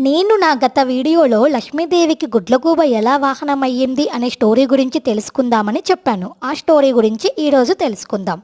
నేను నా గత వీడియోలో లక్ష్మీదేవికి గుడ్లగూబ ఎలా వాహనమయ్యింది అనే స్టోరీ గురించి తెలుసుకుందామని చెప్పాను. ఆ స్టోరీ గురించి ఈరోజు తెలుసుకుందాం.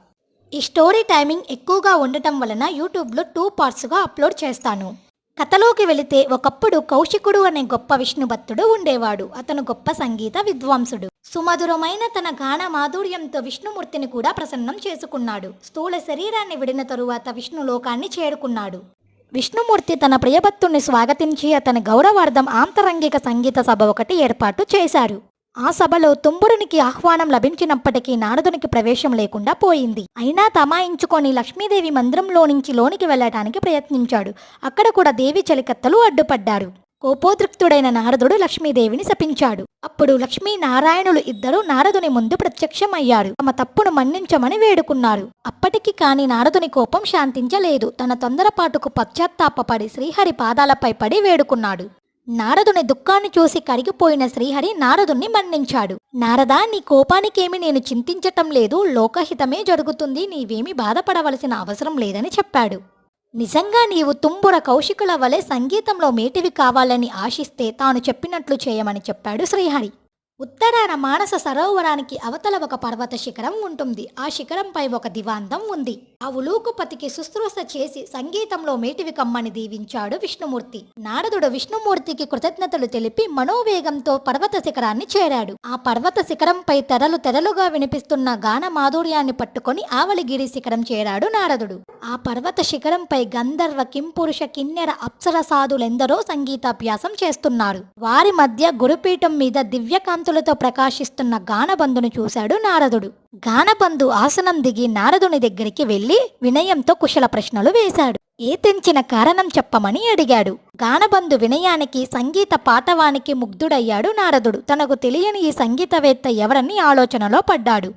ఈ స్టోరీ టైమింగ్ ఎక్కువగా ఉండటం వలన యూట్యూబ్లో టూ పార్ట్స్గా అప్లోడ్ చేస్తాను. కథలోకి వెళితే ఒకప్పుడు కౌశికుడు అనే గొప్ప విష్ణుభత్తుడు ఉండేవాడు. అతను గొప్ప సంగీత విద్వాంసుడు. సుమధురమైన తన గాన మాధుర్యంతో విష్ణుమూర్తిని కూడా ప్రసన్నం చేసుకున్నాడు. స్థూల శరీరాన్ని విడిన తరువాత విష్ణు లోకాన్ని చేరుకున్నాడు. విష్ణుమూర్తి తన ప్రియభక్తుణ్ణి స్వాగతించి అతని గౌరవార్థం ఆంతరంగిక సంగీత సభ ఒకటి ఏర్పాటు చేశారు. ఆ సభలో తుంబురునికి ఆహ్వానం లభించినప్పటికీ నారదునికి ప్రవేశం లేకుండా పోయింది. అయినా తమాయించుకొని లక్ష్మీదేవి మందిరంలో నుంచి లోనికి వెళ్ళటానికి ప్రయత్నించాడు. అక్కడ కూడా దేవి చలికత్తలు అడ్డుపడ్డారు. కోపోద్రిక్తుడైన నారదుడు లక్ష్మీదేవిని శపించాడు. అప్పుడు లక్ష్మీ నారాయణులు ఇద్దరు నారదుని ముందు ప్రత్యక్షమయ్యారు. తమ తప్పును మన్నించమని వేడుకున్నారు. అప్పటికి కాని నారదుని కోపం శాంతించలేదు. తన తొందరపాటుకు పశ్చాత్తాపపడి శ్రీహరి పాదాలపై పడి వేడుకున్నాడు. నారదుని దుఃఖాన్ని చూసి కరిగిపోయిన శ్రీహరి నారదుణ్ణి మన్నించాడు. నారదా నీ కోపానికేమి నేను చింతించటం లేదు. లోకహితమే జరుగుతుంది. నీవేమి బాధపడవలసిన అవసరం లేదని చెప్పాడు. నిజంగా నీవు తుంబుర కౌశికుల వలె సంగీతంలో మేటివి కావాలని ఆశిస్తే తాను చెప్పినట్లు చేయమని చెప్పాడు శ్రీహరి. ఉత్తరాన మానస సరోవరానికి అవతల ఒక పర్వత శిఖరం ఉంటుంది. ఆ శిఖరంపై ఒక దివాంతం ఉంది. ఆ ఉలూకుపతికి శుశ్రూష చేసి సంగీతంలో మేటివి కమ్మని దీవించాడు విష్ణుమూర్తి. నారదుడు విష్ణుమూర్తికి కృతజ్ఞతలు తెలిపి మనోవేగంతో పర్వత శిఖరాన్ని చేరాడు. ఆ పర్వత శిఖరంపై తెరలు తెరలుగా వినిపిస్తున్న గాన మాధుర్యాన్ని పట్టుకొని ఆవలిగిరి శిఖరం చేరాడు నారదుడు. ఆ పర్వత శిఖరంపై గంధర్వ కింపురుష కిన్నెర అప్సర సాధులెందరో సంగీతాభ్యాసం చేస్తున్నారు. వారి మధ్య గురుపీఠం మీద దివ్యకాంతులతో ప్రకాశిస్తున్న గానబంధును చూశాడు నారదుడు. గానబంధు ఆసనం దిగి నారదుని దగ్గరికి వెళ్ళి వెళ్ళి వినయంతో కుశల ప్రశ్నలు వేశాడు. ఏ తెంచిన కారణం చెప్పమని అడిగాడు. గానబంధు వినయానికి సంగీత పాటవానికి ముగ్ధుడయ్యాడు నారదుడు. తనకు తెలియని ఈ సంగీతవేత్త ఎవరని ఆలోచనలో పడ్డాడు.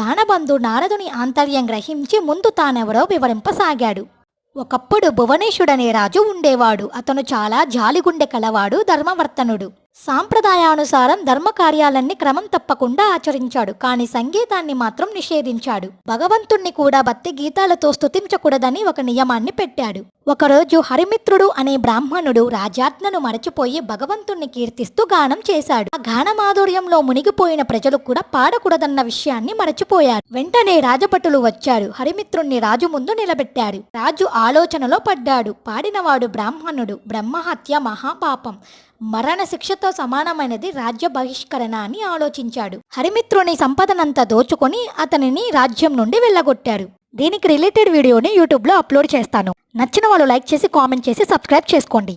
గానబంధు నారదుని ఆంతర్యం గ్రహించి ముందు తానెవరో వివరింపసాగాడు. ఒకప్పుడు భువనేశుడనే రాజు ఉండేవాడు. అతను చాలా జాలిగుండె కలవాడు ధర్మవర్తనుడు. సాంప్రదాయానుసారం ధర్మకార్యాలన్నీ క్రమం తప్పకుండా ఆచరించాడు. కాని సంగీతాన్ని మాత్రం నిషేధించాడు. భగవంతుణ్ణి కూడా భక్తి గీతాలతో స్తుతించకూడదని ఒక నియమాన్ని పెట్టాడు. ఒకరోజు హరిమిత్రుడు అనే బ్రాహ్మణుడు రాజాజ్ఞను మరచిపోయి భగవంతుణ్ణి కీర్తిస్తూ గానం చేశాడు. ఆ గానమాధుర్యంలో మునిగిపోయిన ప్రజలు కూడా పాడకూడదన్న విషయాన్ని మరచిపోయారు. వెంటనే రాజభటులు వచ్చారు. హరిమిత్రుణ్ణి రాజు ముందు నిలబెట్టారు. రాజు ఆలోచనలో పడ్డాడు. పాడినవాడు బ్రాహ్మణుడు. బ్రహ్మహత్య మహాపాపం. మరణ శిక్షతో సమానమైనది రాజ్య బహిష్కరణ అని ఆలోచించాడు. హరిమిత్రుని సంపదనంతా దోచుకొని అతనిని రాజ్యం నుండి వెళ్ళగొట్టారు. దీనికి రిలేటెడ్ వీడియోని యూట్యూబ్లో అప్లోడ్ చేస్తాను. నచ్చిన వాళ్ళు లైక్ చేసి కామెంట్ చేసి సబ్స్క్రైబ్ చేసుకోండి.